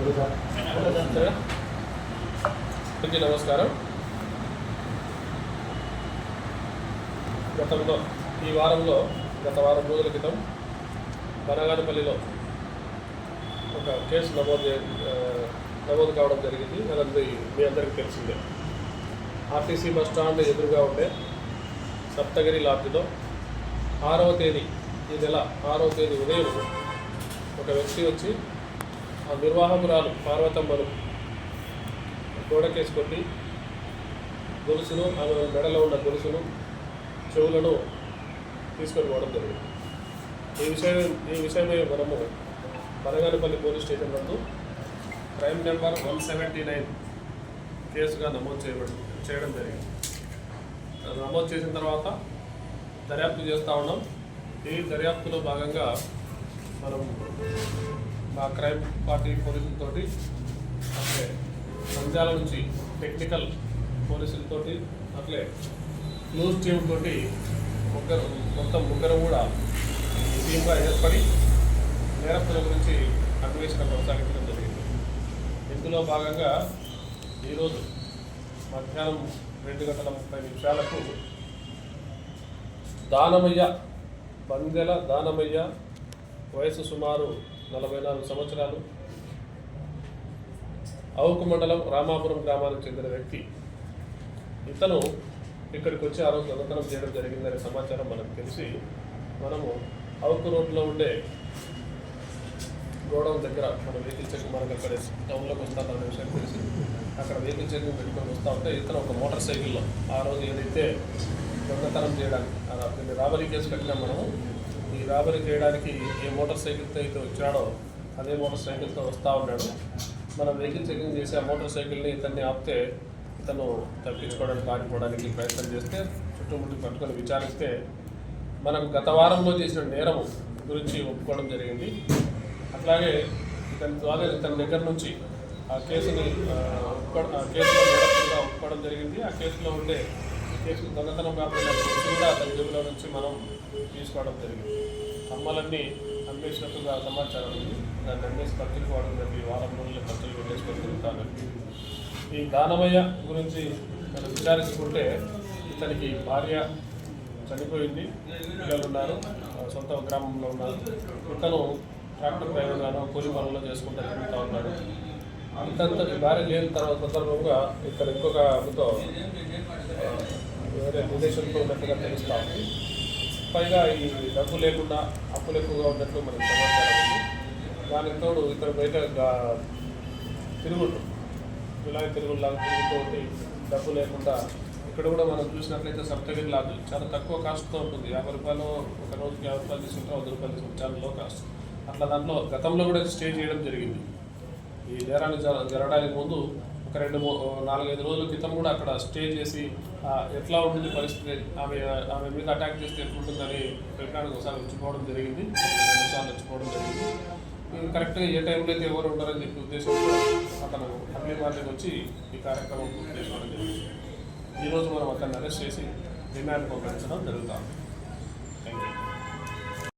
అందరికీ నమస్కారం. గతంలో ఈ వారంలో గత వారం రోజుల క్రితం బనగానపల్లిలో ఒక కేసు నమోదు నమోదు కావడం జరిగింది. అదంతా మీ అందరికీ తెలిసిందే. ఆర్టీసీ బస్ స్టాండ్ ఎదురుగా ఉండే సప్తగిరి లాడ్జిలో ఆరవ తేదీ ఈ నెల ఆరవ తేదీ ఉదయం ఒక వ్యక్తి వచ్చి ఆ నిర్వాహకురాలు పార్వతమ్మను గోడకేసి కొట్టి గొలుసును ఆమె మెడలో ఉన్న గొలుసును చెవులను తీసుకొని పోవడం జరిగింది. ఈ విషయం ఈ విషయమే మనము బనగానపల్లి పోలీస్ స్టేషన్ నందు crime number one seventy nine కేసుగా నమోదు చేయబడి చేయడం జరిగింది. నమోదు చేసిన తర్వాత దర్యాప్తు చేస్తూ ఉన్నాం. ఈ దర్యాప్తులో భాగంగా మనం మా క్రైమ్ పార్టీ పోలీసులతో అట్లే నంద్యాల నుంచి టెక్నికల్ పోలీసులతోటి అట్లే న్యూస్ టీమ్ తోటి ముగ్గురు మొత్తం ముగ్గురు కూడా టీమ్గా ఏర్పడి నేరస్తుల గురించి అన్వేషణ కొనసాగించడం జరిగింది. ఇందులో భాగంగా ఈరోజు మధ్యాహ్నం రెండు గంటల ముప్పై నిమిషాలకు దానమయ్య బందెల దానమయ్య వయసు సుమారు నలభై నాలుగు సంవత్సరాలు. అవుకు మండలం రామాపురం గ్రామానికి చెందిన వ్యక్తి. ఇతను ఇక్కడికి వచ్చి ఆ రోజు దొంగతనం చేయడం జరిగిందనే సమాచారం మనకు తెలిసి మనము అవుకు రోడ్లో ఉండే గోడౌన్ దగ్గర మన వెహికల్ చెక్ మనకు అక్కడ టౌన్లోకి వస్తారన్న విషయం తెలిసి అక్కడ వెహికల్ చెక్ పెట్టుకొని వస్తూ ఉంటే ఇతను ఒక మోటార్ సైకిల్లో ఆ రోజు ఏదైతే దొంగతనం చేయడానికి దీన్ని రాబరీ కేసు కట్టినా మనము ఈ రాబరీ చేయడానికి ఏ మోటార్ సైకిల్తో అయితే వచ్చాడో అదే మోటార్ సైకిల్తో వస్తూ ఉన్నాడు. మనం వెహికల్ చెకింగ్ చేసి ఆ మోటార్ సైకిల్ని ఇతన్ని ఆపితే ఇతను తప్పించుకోవడానికి పారిపోవడానికి ప్రయత్నం చేస్తే చుట్టుముట్టు పట్టుకొని విచారిస్తే మనం గత వారంలో చేసిన నేరం గురించి ఒప్పుకోవడం జరిగింది. అట్లాగే ఇతని ద్వారా ఇతని దగ్గర నుంచి ఆ కేసుని ఒప్పుకో ఆ కేసులో ఒప్పుకోవడం జరిగింది. ఆ కేసులో ఉండే కేసు దొంగతనం కాకుండా కూడా అతని జేబులో నుంచి మనం తీసుకోవడం జరిగింది. అమ్మలన్నీ అమ్మేసినట్టుగా సమాచారం ఉంది. దాన్ని అమ్మేసి ఖర్చులు పోవడం జరిగింది. వారం రోజులు ఖర్చులు పెట్టేసుకొని తిరుగుతాను ఈ దానమయ్య గురించి మనం విచారించుకుంటే ఇతనికి భార్య చనిపోయింది. పిల్లలు ఉన్నారు. సొంత గ్రామంలో ఉన్నారు. ఇతను ట్రాక్టర్ డ్రైవర్గాను కూలి పనులు చేసుకుంటూ తిరుగుతూ ఉన్నాడు. అంతంత భార్య లేని తర్వాత సందర్భంగా ఇక్కడ ఇంకొక ఆమెతో వేరే విదేశంతో ఉన్నట్టుగా తెలుస్తూ ఉంది. పైగా ఈ డబ్బు లేకుండా అప్పులు ఎక్కువగా ఉన్నట్లు మనకు సమాచారం ఉంది. దానికి తోడు ఇతర బయట తిరుగుళ్ళు తిరుగుంటు విలాయ తిరుగుతూ ఉండి డబ్బు లేకుండా ఇక్కడ కూడా మనం చూసినట్లయితే సబ్సిడీ లాగా చాలా తక్కువ కాస్ట్తో ఉంటుంది. యాభై రూపాయలు ఒక రోజుకి యాభై రూపాయలు తీసుకుంటే వంద రూపాయలు తీసుకుంటాం చాలా లో కాస్ట్ అట్లా దాంట్లో గతంలో కూడా స్టే చేయడం జరిగింది. ఈ నేరాన్ని జరగడానికి ముందు ఒక రెండు మూ నాలుగైదు రోజుల క్రితం కూడా అక్కడ స్టే చేసి ఎట్లా ఉంటుంది పరిస్థితి ఆమె ఆమె మీద అటాక్ చేస్తే ఎట్లుంటుందని పెట్టడానికి ఒకసారి వచ్చిపోవడం జరిగింది. రెండుసార్లు వచ్చిపోవడం జరిగింది. కరెక్ట్గా ఏ టైంలో అయితే ఎవరు ఉంటారని చెప్పి ఉద్దేశంతో అతను అన్ని వాళ్ళకి వచ్చి ఈ కార్యక్రమం పూర్తి చేసుకోవడం జరిగింది. ఈరోజు మనం అతన్ని అరెస్ట్ చేసి రిమాండ్ పంపించడం జరుగుతుంది థ్యాంక్ యూ